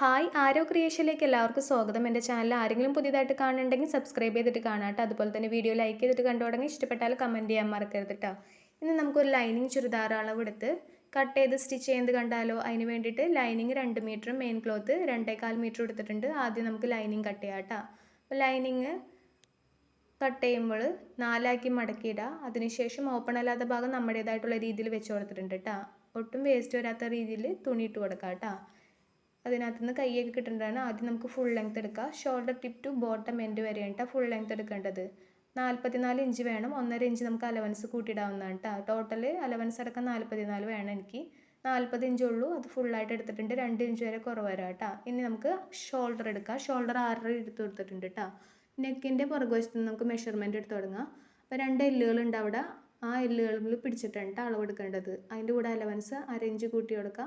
Hi ആരോ ക്രിയേഷനിലേക്ക് എല്ലാവർക്കും സ്വാഗതം. എന്റെ ചാനൽ ആരെങ്കിലും പുതിയതായിട്ട് കാണുന്നുണ്ടെങ്കിൽ സബ്സ്ക്രൈബ് ചെയ്തിട്ട് കാണാട്ടോ. അതുപോലെ തന്നെ വീഡിയോ ലൈക്ക് ചെയ്തിട്ട് കണ്ടു തുടങ്ങി ഇഷ്ടപ്പെട്ടാൽ കമന്റ് ചെയ്യാൻ മറക്കരുത് കേട്ടോ ഇന്ന് നമുക്കൊരു ലൈനിങ് ചുരിദാർ അളവെടുത്ത് കട്ട് ചെയ്ത് സ്റ്റിച്ച് ചെയ്ത് കണ്ടാലോ? അതിന് വേണ്ടിയിട്ട് ലൈനിങ് രണ്ട് മീറ്ററും മെയിൻ ക്ലോത്ത് രണ്ടേകാൽ മീറ്റർ എടുത്തിട്ടുണ്ട്. ആദ്യം നമുക്ക് ലൈനിങ് കട്ട് ചെയ്യാം കേട്ടോ അപ്പോൾ ലൈനിങ് കട്ട് ചെയ്യുമ്പോൾ നാലാക്കി മടക്കിയിടുക അതിനുശേഷം ഓപ്പൺ അല്ലാത്ത ഭാഗം നമ്മുടേതായിട്ടുള്ള രീതിയിൽ വെച്ച് കൊടുത്തിട്ടുണ്ട് കേട്ടോ ഒട്ടും വേസ്റ്റ് വരാത്ത രീതിയിൽ തുണിയിട്ട് കൊടുക്കാം കേട്ടോ അതിനകത്ത് നിന്ന് കൈയൊക്കെ കിട്ടേണ്ടതാണ്. ആദ്യം നമുക്ക് ഫുൾ ലെങ്ത് എടുക്കുക shoulder tip to bottom end വരെയാണ് ഫുൾ ലെങ്ത് എടുക്കേണ്ടത്. നാൽപ്പത്തിനാല് ഇഞ്ച് വേണം. ഒന്നര ഇഞ്ച് നമുക്ക് അലവൻസ് കൂട്ടിയിടാവുന്നതാണ് കേട്ടോ ടോട്ടൽ അലവൻസ് അടക്കം നാൽപ്പത്തിനാല് വേണം എനിക്ക്. നാൽപ്പത് ഇഞ്ച് ഉള്ളൂ. അത് ഫുള്ളായിട്ട് എടുത്തിട്ടുണ്ട്. രണ്ട് ഇഞ്ച് വരെ കുറവ് വരാം കേട്ടോ ഇനി നമുക്ക് ഷോൾഡർ എടുക്കാം. ഷോൾഡർ ആറര എടുത്ത് കൊടുത്തിട്ടുണ്ട് കേട്ടോ നെക്കിന്റെ പുറകുവശത്ത് നിന്ന് നമുക്ക് മെഷർമെന്റ് എടുത്ത് തുടങ്ങാം. അപ്പോൾ രണ്ട് എല്ലുകളുണ്ട് അവിടെ. ആ എല്ലുകളിൽ പിടിച്ചിട്ടാണ് കേട്ടോ അളവെടുക്കേണ്ടത് അതിന്റെ കൂടെ അലവൻസ് അര ഇഞ്ച് കൂട്ടി കൊടുക്കുക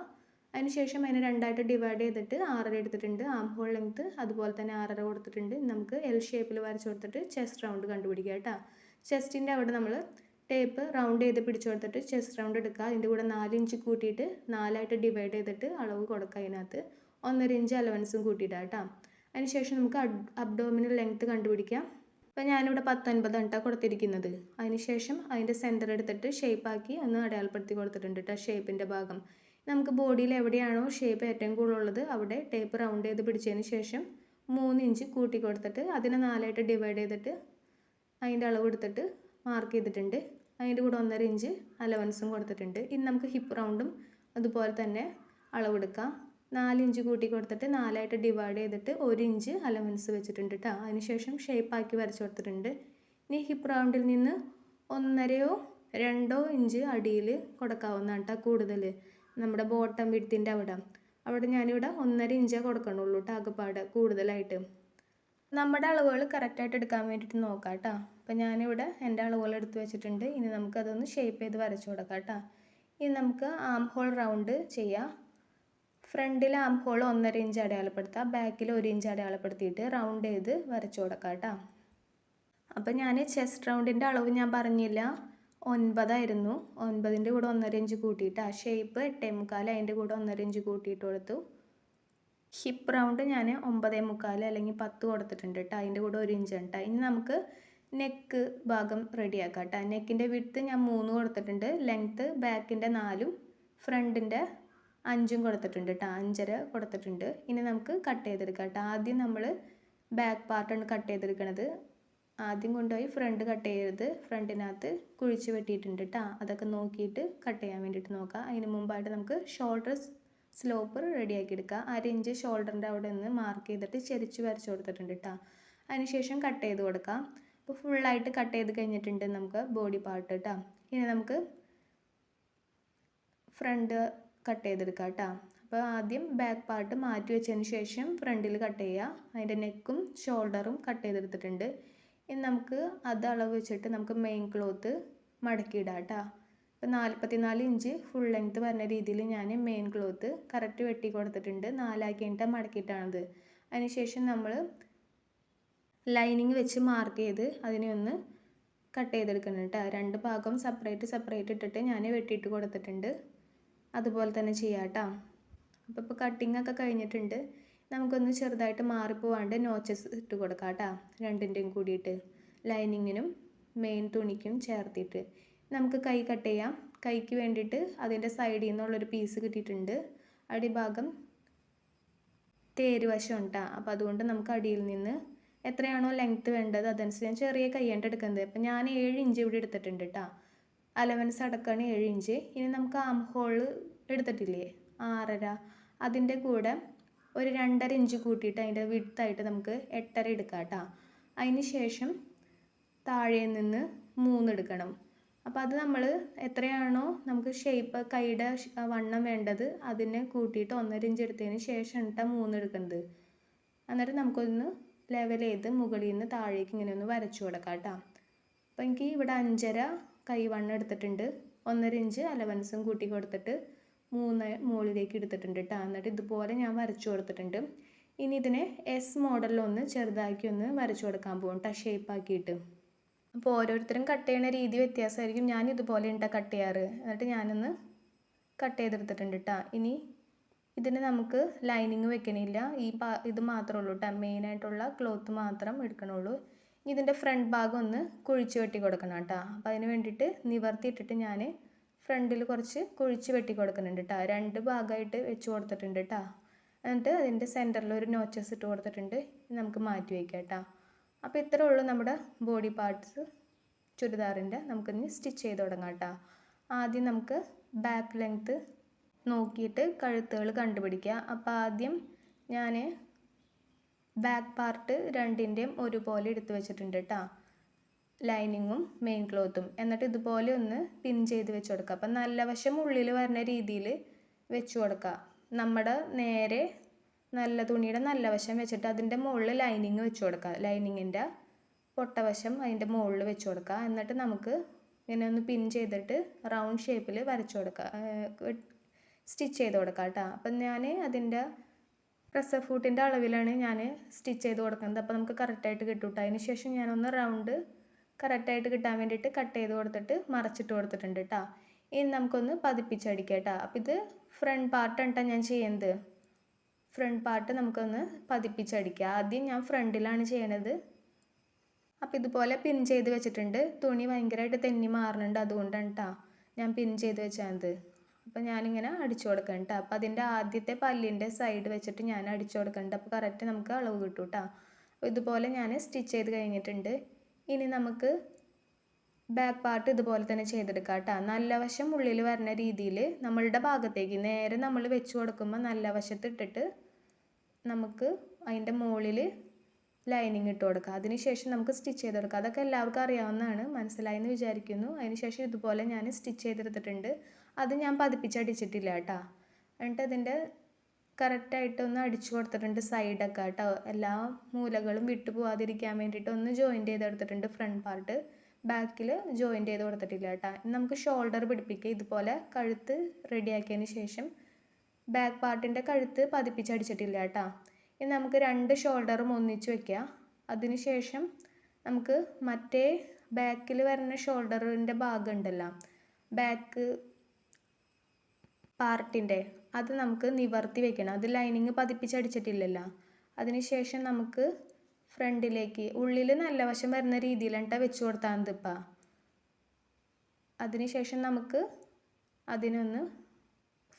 അതിനുശേഷം അതിനെ രണ്ടായിട്ട് ഡിവൈഡ് ചെയ്തിട്ട് ആറര എടുത്തിട്ടുണ്ട്. ആം ഹോൾ ലെങ്ത് അതുപോലെ തന്നെ ആറര കൊടുത്തിട്ടുണ്ട്. നമുക്ക് എൽ ഷേപ്പിൽ വരച്ച് കൊടുത്തിട്ട് ചെസ്റ്റ് റൗണ്ട് കണ്ടുപിടിക്കുക കേട്ടോ. ചെസ്റ്റിന്റെ അവിടെ നമ്മൾ ടേപ്പ് റൗണ്ട് ചെയ്ത് പിടിച്ചു കൊടുത്തിട്ട് ചെസ്റ്റ് റൗണ്ട് എടുക്കുക. അതിന്റെ കൂടെ നാല് ഇഞ്ച് കൂട്ടിയിട്ട് നാലായിട്ട് ഡിവൈഡ് ചെയ്തിട്ട് അളവ് കൊടുക്കുക അതിനകത്ത്. ഒന്നര ഇഞ്ച് അലവൻസും കൂട്ടിയിട്ട് കേട്ടോ. അതിനുശേഷം നമുക്ക് അബ്ഡോമിനൽ ലെങ്ത് കണ്ടുപിടിക്കാം. അപ്പോൾ ഞാനിവിടെ പത്തൊൻപത് കേട്ടോ കൊടുത്തിരിക്കുന്നത്. അതിനുശേഷം അതിന്റെ സെന്റർ എടുത്തിട്ട് ഷേപ്പാക്കി ഒന്ന് അടയാളപ്പെടുത്തി കൊടുത്തിട്ടുണ്ട് കേട്ടോ ഷേപ്പിന്റെ ഭാഗം. നമുക്ക് ബോഡിയിൽ എവിടെയാണോ ഷേപ്പ് ഏറ്റവും കൂടുതലുള്ളത് അവിടെ ടേപ്പ് റൗണ്ട് ചെയ്ത് പിടിച്ചതിന് ശേഷം മൂന്ന് ഇഞ്ച് കൂട്ടി കൊടുത്തിട്ട് അതിനെ നാലായിട്ട് ഡിവൈഡ് ചെയ്തിട്ട് അതിന്റെ അളവ് എടുത്തിട്ട് മാർക്ക് ചെയ്തിട്ടുണ്ട്. അതിന്റെ കൂടെ ഒന്നര ഇഞ്ച് അലവൻസും കൊടുത്തിട്ടുണ്ട്. ഇനി നമുക്ക് ഹിപ്പ് റൗണ്ടും അതുപോലെ തന്നെ അളവെടുക്കാം നാല് ഇഞ്ച് കൂട്ടി കൊടുത്തിട്ട് നാലായിട്ട് ഡിവൈഡ് ചെയ്തിട്ട് ഒരു ഇഞ്ച് അലവൻസ് വെച്ചിട്ടുണ്ട് കേട്ടോ അതിനുശേഷം ഷേപ്പാക്കി വരച്ച് കൊടുത്തിട്ടുണ്ട്. ഇനി ഹിപ്പ് റൗണ്ടിൽ നിന്ന് ഒന്നരയോ രണ്ടോ ഇഞ്ച് അടിയിൽ കൊടുക്കാവുന്നതാണ് കേട്ടോ കൂടുതൽ നമ്മുടെ ബോട്ടം വിടത്തിന്റെ അവിടെ. അവിടെ ഞാനിവിടെ ഒന്നര ഇഞ്ചേ കൊടുക്കണുള്ളൂ കേട്ടോ ആകെപ്പാട് കൂടുതലായിട്ട്. നമ്മുടെ അളവുകൾ കറക്റ്റായിട്ട് എടുക്കാൻ വേണ്ടിയിട്ട് നോക്കാം കേട്ടോ ഞാൻ ഞാനിവിടെ എന്റെ അളവുകൾ എടുത്ത് വെച്ചിട്ടുണ്ട്. ഇനി നമുക്ക് അതൊന്ന് ഷേപ്പ് ചെയ്ത് വരച്ചു കൊടുക്കാം കേട്ടോ ഇനി നമുക്ക് ആം ഹോൾ റൗണ്ട് ചെയ്യാം. ഫ്രണ്ടിൽ ആം ഹോൾ ഒന്നര ഇഞ്ച് അടയാളപ്പെടുത്താം. ബാക്കിൽ ഒരു ഇഞ്ച് അടയാളപ്പെടുത്തിയിട്ട് റൗണ്ട് ചെയ്ത് വരച്ചു കൊടുക്കാം കേട്ടോ അപ്പോൾ ഞാൻ ചെസ്റ്റ് റൗണ്ടിന്റെ അളവ് ഞാൻ പറഞ്ഞില്ല. ഒൻപതായിരുന്നു. ഒൻപതിന്റെ കൂടെ ഒന്നര ഇഞ്ച് കൂട്ടിയിട്ട് ആ ഷേപ്പ് എട്ടേ മുക്കാൽ അതിന്റെ കൂടെ ഒന്നര ഇഞ്ച് കൂട്ടിയിട്ട് കൊടുത്തു. ഹിപ്പ് റൗണ്ട് ഞാൻ ഒമ്പതേ മുക്കാൽ അല്ലെങ്കിൽ പത്ത് കൊടുത്തിട്ടുണ്ട് കേട്ടോ അതിന്റെ കൂടെ ഒരു ഇഞ്ച് കേട്ടോ ഇനി നമുക്ക് നെക്ക് ഭാഗം റെഡിയാക്കാം കേട്ടോ നെക്കിന്റെ വിട്ത്ത് ഞാൻ മൂന്ന് കൊടുത്തിട്ടുണ്ട്. ലെങ്ത്ത് ബാക്കിന്റെ നാലും ഫ്രണ്ടിന്റെ അഞ്ചും കൊടുത്തിട്ടുണ്ട് കേട്ടോ അഞ്ചര കൊടുത്തിട്ടുണ്ട്. ഇനി നമുക്ക് കട്ട് ചെയ്തെടുക്കാം കേട്ടോ ആദ്യം നമ്മൾ ബാക്ക് പാർട്ടാണ് കട്ട് ചെയ്തെടുക്കണത്. ആദ്യം കൊണ്ടുപോയി ഫ്രണ്ട് കട്ട് ചെയ്യരുത്. ഫ്രണ്ടിനകത്ത് കുഴിച്ച് വെട്ടിയിട്ടുണ്ട് കേട്ടോ അതൊക്കെ നോക്കിയിട്ട് കട്ട് ചെയ്യാൻ വേണ്ടിയിട്ട് നോക്കാം. അതിന് മുമ്പായിട്ട് നമുക്ക് ഷോൾഡർ സ്ലോപ്പ് റെഡിയാക്കി എടുക്കുക അര ഇഞ്ച് ഷോൾഡറിന്റെ അവിടെ നിന്ന് മാർക്ക് ചെയ്തിട്ട് ചെരിച്ച് വരച്ച് കൊടുത്തിട്ടുണ്ട് കേട്ടോ അതിനുശേഷം കട്ട് ചെയ്ത് കൊടുക്കാം. അപ്പോൾ ഫുള്ളായിട്ട് കട്ട് ചെയ്ത് കഴിഞ്ഞിട്ടുണ്ട് നമുക്ക് ബോഡി പാർട്ട് കേട്ടോ ഇനി നമുക്ക് ഫ്രണ്ട് കട്ട് ചെയ്തെടുക്കാം കേട്ടോ അപ്പോൾ ആദ്യം ബാക്ക് പാർട്ട് മാറ്റി വെച്ചതിന് ശേഷം ഫ്രണ്ടിൽ കട്ട് ചെയ്യുക അതിന്റെ നെക്കും ഷോൾഡറും കട്ട് ചെയ്തെടുത്തിട്ടുണ്ട്. ഇനി നമുക്ക് അത് അളവ് വെച്ചിട്ട് നമുക്ക് മെയിൻ ക്ലോത്ത് മടക്കിയിടാം കേട്ടോ ഇപ്പോൾ നാൽപ്പത്തിനാല് ഇഞ്ച് ഫുൾ ലെങ്ത്ത് വരുന്ന രീതിയിൽ ഞാൻ മെയിൻ ക്ലോത്ത് കറക്റ്റ് വെട്ടി കൊടുത്തിട്ടുണ്ട്. നാലാക്കിയിട്ട് മടക്കിയിട്ടാണത്. അതിനുശേഷം നമ്മൾ ലൈനിങ് വെച്ച് മാർക്ക് ചെയ്ത് അതിനെ ഒന്ന് കട്ട് ചെയ്തെടുക്കണം കേട്ടോ രണ്ട് ഭാഗം സെപ്പറേറ്റ് സെപ്പറേറ്റ് ഇട്ടിട്ട് ഞാൻ വെട്ടിയിട്ട് കൊടുത്തിട്ടുണ്ട്. അതുപോലെ തന്നെ ചെയ്യാം കേട്ടോ അപ്പോൾ ഇപ്പോൾ കട്ടിങ്ങൊക്കെ കഴിഞ്ഞിട്ടുണ്ട്. നമുക്കൊന്ന് ചെറുതായിട്ട് മാറിപ്പോവാണ്ട് നോച്ചസ് ഇട്ട് കൊടുക്കാം കേട്ടോ. രണ്ടിന്റെയും കൂടിയിട്ട്. ലൈനിങ്ങിനും മെയിൻ തുണിക്കും ചേർത്തിട്ട്. നമുക്ക് കൈ കട്ട് ചെയ്യാം. കൈക്ക് വേണ്ടിയിട്ട് അതിന്റെ സൈഡിൽ നിന്നുള്ളൊരു പീസ് കിട്ടിയിട്ടുണ്ട്. അടിഭാഗം തേരുവശം ഉണ്ടാ അപ്പോൾ അതുകൊണ്ട് നമുക്ക് അടിയിൽ നിന്ന് എത്രയാണോ ലെങ്ത്ത് വേണ്ടത് അതനുസരിച്ച് ഞാൻ ചെറിയ കയ്യാണ്ട് എടുക്കുന്നത്. അപ്പം ഞാൻ ഏഴ് ഇഞ്ച് ഇവിടെ എടുത്തിട്ടുണ്ട് കേട്ടോ അലവൻസ് അടക്കമാണ് ഏഴ് ഇഞ്ച് ഇനി നമുക്ക് ആം ഹോൾ എടുത്തിട്ടില്ലേ? ആറര. അതിന്റെ കൂടെ ഒരു രണ്ടര ഇഞ്ച് കൂട്ടിയിട്ട് അതിന്റെ വിടുത്തായിട്ട് നമുക്ക് എട്ടര എടുക്കാം കേട്ടോ. അതിന് ശേഷം താഴെ നിന്ന് മൂന്ന് എടുക്കണം. അപ്പോൾ അത് നമ്മൾ എത്രയാണോ നമുക്ക് ഷേപ്പ് കൈയുടെ വണ്ണം വേണ്ടത് അതിനെ കൂട്ടിയിട്ട് ഒന്നര ഇഞ്ച് എടുത്തതിന് ശേഷം ഇട്ടാൽ മൂന്ന് എടുക്കുന്നത് എന്നിട്ട് നമുക്കൊന്ന് ലെവൽ ചെയ്ത് മുകളിൽ നിന്ന് താഴേക്ക് ഇങ്ങനെ ഒന്ന് വരച്ചു കൊടുക്കാം കേട്ടോ അപ്പോൾ എനിക്ക് ഇവിടെ അഞ്ചര കൈ വണ്ണം എടുത്തിട്ടുണ്ട്. ഒന്നര ഇഞ്ച് അലവൻസും കൂട്ടി കൊടുത്തിട്ട് മൂന്ന് മുകളിലേക്ക് എടുത്തിട്ടുണ്ട് കേട്ടോ എന്നിട്ട് ഇതുപോലെ ഞാൻ വരച്ചു കൊടുത്തിട്ടുണ്ട്. ഇനി ഇതിനെ എസ് മോഡലിലൊന്ന് ചെറുതാക്കി ഒന്ന് വരച്ചു കൊടുക്കാൻ പോകും കേട്ടോ ഷേപ്പാക്കിയിട്ട് അപ്പോൾ ഓരോരുത്തരും കട്ട് ചെയ്യുന്ന രീതി വ്യത്യാസമായിരിക്കും. ഞാൻ ഇതുപോലെ ഉണ്ടാ കട്ട് ചെയ്യാറ്. എന്നിട്ട് ഞാനൊന്ന് കട്ട് ചെയ്തെടുത്തിട്ടുണ്ട് കേട്ടോ ഇനി ഇതിന് നമുക്ക് ലൈനിങ് വെക്കണില്ല. ഈ പാ ഇത് മാത്രമേ ഉള്ളൂ കേട്ടോ മെയിനായിട്ടുള്ള ക്ലോത്ത് മാത്രം എടുക്കണുള്ളൂ. ഇതിന്റെ ഫ്രണ്ട് ഭാഗം ഒന്ന് കുഴിച്ച് വെട്ടി കൊടുക്കണം കേട്ടോ അപ്പോൾ അതിന് വേണ്ടിയിട്ട് നിവർത്തിയിട്ടിട്ട് ഞാൻ ഫ്രണ്ടിൽ കുറച്ച് കുഴിച്ച് വെട്ടി കൊടുക്കുന്നുണ്ട് കേട്ടോ രണ്ട് ഭാഗമായിട്ട് വെച്ച് കൊടുത്തിട്ടുണ്ട് കേട്ടോ എന്നിട്ട് അതിന്റെ സെന്ററിൽ ഒരു നോച്ചസ് ഇട്ട് കൊടുത്തിട്ടുണ്ട്. നമുക്ക് മാറ്റി വയ്ക്കാം കേട്ടോ അപ്പോൾ ഇത്രേ ഉള്ളൂ നമ്മുടെ ബോഡി പാർട്സ് ചുരിദാറിന്റെ. നമുക്കിനി സ്റ്റിച്ച് ചെയ്ത് തുടങ്ങാം കേട്ടോ ആദ്യം നമുക്ക് ബാക്ക് ലെങ്ത്ത് നോക്കിയിട്ട് കഴുത്തുകൾ കണ്ടുപിടിക്കുക അപ്പോൾ ആദ്യം ഞാൻ ബാക്ക് പാർട്ട് രണ്ടിന്റെയും ഒരുപോലെ എടുത്ത് വെച്ചിട്ടുണ്ട് കേട്ടോ ലൈനിങ്ങും മെയിൻ ക്ലോത്തും എന്നിട്ട് ഇതുപോലെ ഒന്ന് പിൻ ചെയ്ത് വെച്ച് കൊടുക്കുക. അപ്പം നല്ല വശം ഉള്ളിൽ വരുന്ന രീതിയിൽ വെച്ച് കൊടുക്കുക. നമ്മുടെ നേരെ നല്ല തുണിയുടെ നല്ല വശം വെച്ചിട്ട് അതിന്റെ മുകളിൽ ലൈനിങ് വെച്ച് കൊടുക്കുക. ലൈനിങ്ങിന്റെ പൊട്ടവശം അതിന്റെ മുകളിൽ വെച്ച് കൊടുക്കുക. എന്നിട്ട് നമുക്ക് ഇങ്ങനെ ഒന്ന് പിൻ ചെയ്തിട്ട് റൗണ്ട് ഷേപ്പിൽ വരച്ച് കൊടുക്കുക. സ്റ്റിച്ച് ചെയ്ത് കൊടുക്കുക കേട്ടോ. അപ്പം ഞാൻ അതിന്റെ പ്രസർ ഫൂട്ടിന്റെ അളവിലാണ് ഞാൻ സ്റ്റിച്ച് ചെയ്ത് കൊടുക്കുന്നത്. അപ്പോൾ നമുക്ക് കറക്റ്റായിട്ട് കിട്ടും കേട്ടോ അതിന് ശേഷം ഞാനൊന്ന് റൗണ്ട് കറക്റ്റായിട്ട് കിട്ടാൻ വേണ്ടിയിട്ട് കട്ട് ചെയ്ത് കൊടുത്തിട്ട് മറച്ചിട്ട് കൊടുത്തിട്ടുണ്ട് കേട്ടോ ഇനി നമുക്കൊന്ന് പതിപ്പിച്ചടിക്കാം കേട്ടോ അപ്പം ഇത് ഫ്രണ്ട് പാർട്ടാണ് കേട്ടോ ഞാൻ ചെയ്യുന്നത് ഫ്രണ്ട് പാർട്ട് നമുക്കൊന്ന് പതിപ്പിച്ചടിക്കുക ആദ്യം ഞാൻ ഫ്രണ്ടിലാണ് ചെയ്യണത്. അപ്പോൾ ഇതുപോലെ പിൻ ചെയ്ത് വെച്ചിട്ടുണ്ട്. തുണി ഭയങ്കരമായിട്ട് തെന്നി മാറുന്നുണ്ട് അതുകൊണ്ടാണ് കേട്ടോ ഞാൻ പിൻ ചെയ്ത് വെച്ചത്. അപ്പോൾ ഞാനിങ്ങനെ അടിച്ചു കൊടുക്കണം കേട്ടോ അപ്പോൾ അതിന്റെ ആദ്യത്തെ പല്ലിന്റെ സൈഡ് വെച്ചിട്ട് ഞാൻ അടിച്ചു കൊടുക്കുന്നുണ്ട് അപ്പോൾ കറക്റ്റ് നമുക്ക് അളവ് കിട്ടും കേട്ടോ അപ്പോൾ ഇതുപോലെ ഞാൻ സ്റ്റിച്ച് ചെയ്ത് കഴിഞ്ഞിട്ടുണ്ട്. ഇനി നമുക്ക് ബാക്ക് പാർട്ട് ഇതുപോലെ തന്നെ ചെയ്തെടുക്കാം കേട്ടോ. നല്ല വശം ഉള്ളിൽ വരുന്ന രീതിയിൽ നമ്മളുടെ ഭാഗത്തേക്ക് നേരെ നമ്മൾ വെച്ച് കൊടുക്കുമ്പോൾ നല്ല വശത്തിട്ടിട്ട് നമുക്ക് അതിന്റെ മുകളിൽ ലൈനിങ് ഇട്ട് കൊടുക്കാം. അതിനുശേഷം നമുക്ക് സ്റ്റിച്ച് ചെയ്തെടുക്കാം അതൊക്കെ എല്ലാവർക്കും അറിയാവുന്നതാണ്. മനസ്സിലായി എന്ന് വിചാരിക്കുന്നു. അതിനുശേഷം ഇതുപോലെ ഞാൻ സ്റ്റിച്ച് ചെയ്തെടുത്തിട്ടുണ്ട്. അത് ഞാൻ പതിപ്പിച്ചടിച്ചിട്ടില്ല കേട്ടോ. എന്നിട്ട് അതിന്റെ കറക്റ്റായിട്ടൊന്ന് അടിച്ചു കൊടുത്തിട്ടുണ്ട് സൈഡൊക്കെ കേട്ടോ. എല്ലാ മൂലകളും വിട്ടു പോകാതിരിക്കാൻ വേണ്ടിയിട്ട് ഒന്ന് ജോയിന്റ് ചെയ്ത് കൊടുത്തിട്ടുണ്ട് ഫ്രണ്ട് പാർട്ട് ബാക്കിൽ ജോയിന്റ് ചെയ്ത് കൊടുത്തിട്ടില്ല കേട്ടോ. നമുക്ക് ഷോൾഡർ പിടിപ്പിക്കുക ഇതുപോലെ കഴുത്ത് റെഡിയാക്കിയതിന് ശേഷം ബാക്ക് പാർട്ടിന്റെ കഴുത്ത് പതിപ്പിച്ചടിച്ചിട്ടില്ല കേട്ടോ. ഇനി നമുക്ക് രണ്ട് ഷോൾഡറും ഒന്നിച്ച് വയ്ക്കുക അതിന് ശേഷം നമുക്ക് മറ്റേ ബാക്കിൽ വരുന്ന ഷോൾഡറിന്റെ ഭാഗം ഉണ്ടല്ലോ. ബാക്ക് പാർട്ടിന്റെ അത് നമുക്ക് നിവർത്തി വെക്കണം. അത് ലൈനിങ് പതിപ്പിച്ചടിച്ചിട്ടില്ലല്ലോ. അതിന് ശേഷം നമുക്ക് ഫ്രണ്ടിലേക്ക് ഉള്ളിൽ നല്ല വശം വരുന്ന രീതിയിലാണ് വെച്ച് കൊടുത്താൽ മതി ഇപ്പം. അതിനുശേഷം നമുക്ക് അതിനൊന്ന്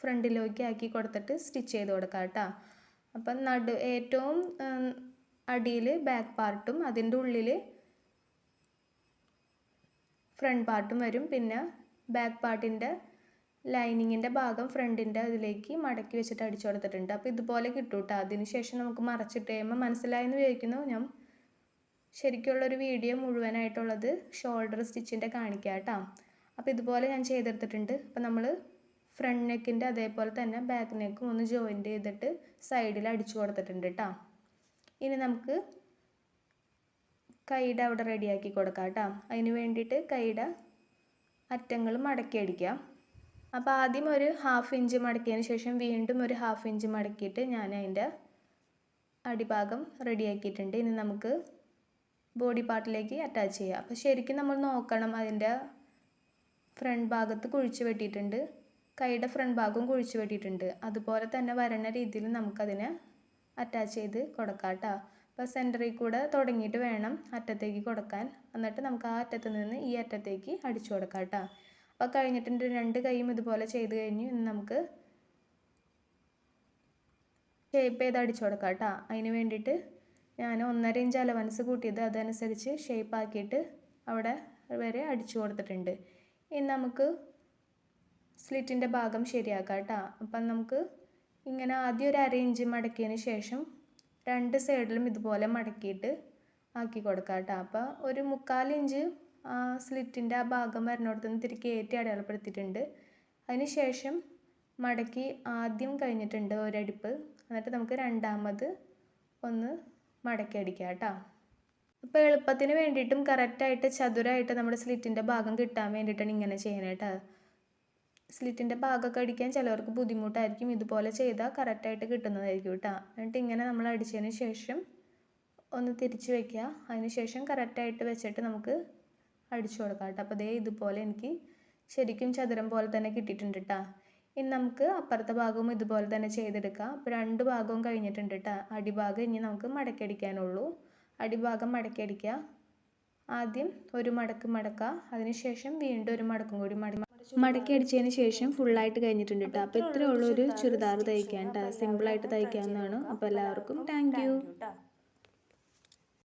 ഫ്രണ്ടിലേക്ക് ആക്കി കൊടുത്തിട്ട് സ്റ്റിച്ച് ചെയ്ത് കൊടുക്കാം കേട്ടോ. അപ്പം നടു ഏറ്റവും അടിയിൽ ബാക്ക് പാർട്ടും അതിന്റെ ഉള്ളിൽ ഫ്രണ്ട് പാർട്ടും വരും. പിന്നെ ബാക്ക് പാർട്ടിന്റെ ലൈനിങ്ങിന്റെ ഭാഗം ഫ്രണ്ടിന്റെ അതിലേക്ക് മടക്കി വെച്ചിട്ട് അടിച്ചു കൊടുത്തിട്ടുണ്ട്. അപ്പോൾ ഇതുപോലെ കിട്ടും കേട്ടോ. അതിന് ശേഷം നമുക്ക് മറച്ചിട്ട് കഴിയുമ്പോൾ മനസ്സിലായെന്ന് വിചാരിക്കുന്നു. ഞാൻ ശരിക്കുള്ളൊരു വീഡിയോ മുഴുവനായിട്ടുള്ളത് ഷോൾഡർ സ്റ്റിച്ചിന്റെ കാണിക്കുക കേട്ടോ. അപ്പോൾ ഇതുപോലെ ഞാൻ ചെയ്തെടുത്തിട്ടുണ്ട്. അപ്പോൾ നമ്മൾ ഫ്രണ്ട് നെക്കിന്റെ അതേപോലെ തന്നെ ബാക്ക് നെക്കും ഒന്ന് ജോയിന്റ് ചെയ്തിട്ട് സൈഡിൽ അടിച്ചു കൊടുത്തിട്ടുണ്ട് കേട്ടോ. ഇനി നമുക്ക് കൈയുടെ അവിടെ റെഡിയാക്കി കൊടുക്കാം കേട്ടോ. അതിന് വേണ്ടിയിട്ട് കൈയുടെ അറ്റങ്ങൾ മടക്കി അടിക്കാം. അപ്പോൾ ആദ്യം ഒരു ഹാഫ് ഇഞ്ച് മടക്കിയതിന് ശേഷം വീണ്ടും ഒരു ഹാഫ് ഇഞ്ച് മടക്കിയിട്ട് ഞാൻ അതിന്റെ അടിഭാഗം റെഡിയാക്കിയിട്ടുണ്ട് ഇനി നമുക്ക് ബോഡി പാർട്ടിലേക്ക് അറ്റാച്ച് ചെയ്യാം. അപ്പോൾ ശരിക്കും നമ്മൾ നോക്കണം അതിന്റെ ഫ്രണ്ട് ഭാഗത്ത് കുഴിച്ച് വെട്ടിയിട്ടുണ്ട്. കൈയുടെ ഫ്രണ്ട് ഭാഗവും കുഴിച്ച് വെട്ടിയിട്ടുണ്ട്. അതുപോലെ തന്നെ വരണ രീതിയിൽ നമുക്കതിനെ അറ്റാച്ച് ചെയ്ത് കൊടുക്കാം കേട്ടോ. അപ്പോൾ സെന്ററിൽ കൂടെ തുടങ്ങിയിട്ട് വേണം അറ്റത്തേക്ക് കൊടുക്കാൻ. എന്നിട്ട് നമുക്ക് ആ അറ്റത്ത് നിന്ന് ഈ അറ്റത്തേക്ക് അടിച്ചു കൊടുക്കാം കേട്ടോ. അപ്പോൾ കഴിഞ്ഞിട്ടുണ്ട് രണ്ട് കൈയും ഇതുപോലെ ചെയ്ത് കഴിഞ്ഞു. ഇനി നമുക്ക് ഷേപ്പ് ചെയ്ത് അടിച്ചു കൊടുക്കാം കേട്ടോ. അതിന് വേണ്ടിയിട്ട് ഞാൻ ഒന്നര ഇഞ്ച് അലവൻസ് കൂട്ടിയത് അതനുസരിച്ച് ഷേപ്പ് ആക്കിയിട്ട് അവിടെ വരെ അടിച്ചു കൊടുത്തിട്ടുണ്ട്. ഇനി നമുക്ക് സ്ലിറ്റിന്റെ ഭാഗം ശരിയാക്കാം കേട്ടോ. അപ്പം നമുക്ക് ഇങ്ങനെ ആദ്യം ഒരു അര ഇഞ്ച് മടക്കിയതിന് ശേഷം രണ്ട് സൈഡിലും ഇതുപോലെ മടക്കിയിട്ട് ആക്കി കൊടുക്കാം കേട്ടോ. അപ്പോൾ ഒരു ആ സ്ലിറ്റിന്റെ ആ ഭാഗം വരണോടത്ത് നിന്ന് തിരികെ കയറ്റി അടയാളപ്പെടുത്തിയിട്ടുണ്ട്. അതിന് ശേഷം മടക്കി ആദ്യം കഴിഞ്ഞിട്ടുണ്ട് ഒരടിപ്പ്. എന്നിട്ട് നമുക്ക് രണ്ടാമത് ഒന്ന് മടക്കി അടിക്കാം കേട്ടോ. അപ്പോൾ എളുപ്പത്തിന് വേണ്ടിയിട്ടും കറക്റ്റായിട്ട് ചതുരമായിട്ട് നമ്മുടെ സ്ലിറ്റിന്റെ ഭാഗം കിട്ടാൻ വേണ്ടിയിട്ടാണ് ഇങ്ങനെ ചെയ്യണേ കേട്ടോ. സ്ലിറ്റിന്റെ ഭാഗമൊക്കെ അടിക്കാൻ ചിലവർക്ക് ബുദ്ധിമുട്ടായിരിക്കും. ഇതുപോലെ ചെയ്താൽ കറക്റ്റായിട്ട് കിട്ടുന്നതായിരിക്കും കേട്ടോ. എന്നിട്ട് ഇങ്ങനെ നമ്മൾ അടിച്ചതിന് ശേഷം ഒന്ന് തിരിച്ച് വയ്ക്കുക അതിന് ശേഷം കറക്റ്റായിട്ട് വെച്ചിട്ട് നമുക്ക് അടിച്ചു കൊടുക്കാം കേട്ടോ. അപ്പോൾ ദേ ഇതുപോലെ എനിക്ക് ശരിക്കും ചതുരം പോലെ തന്നെ കിട്ടിയിട്ടുണ്ട് കേട്ടോ ഇനി നമുക്ക് അപ്പുറത്തെ ഭാഗവും ഇതുപോലെ തന്നെ ചെയ്തെടുക്കാം. അപ്പോൾ രണ്ട് ഭാഗവും കഴിഞ്ഞിട്ടുണ്ട് കേട്ടോ അടിഭാഗം ഇനി നമുക്ക് മടക്കിയടിക്കാനുള്ളൂ. അടിഭാഗം മടക്കിയടിക്കുക. ആദ്യം ഒരു മടക്ക് മടക്കുക. അതിനുശേഷം വീണ്ടും ഒരു മടക്കും കൂടി മട മടക്കി അടിച്ചതിന് ശേഷം ഫുള്ളായിട്ട് കഴിഞ്ഞിട്ടുണ്ട് കേട്ടോ അപ്പോൾ ഇത്രയേ ഉള്ളൂ ഒരു ചുരിദാർ തയ്ക്കാൻ കേട്ടോ സിമ്പിളായിട്ട് തയ്ക്കാവുന്നതാണ്. അപ്പോൾ എല്ലാവർക്കും താങ്ക് യു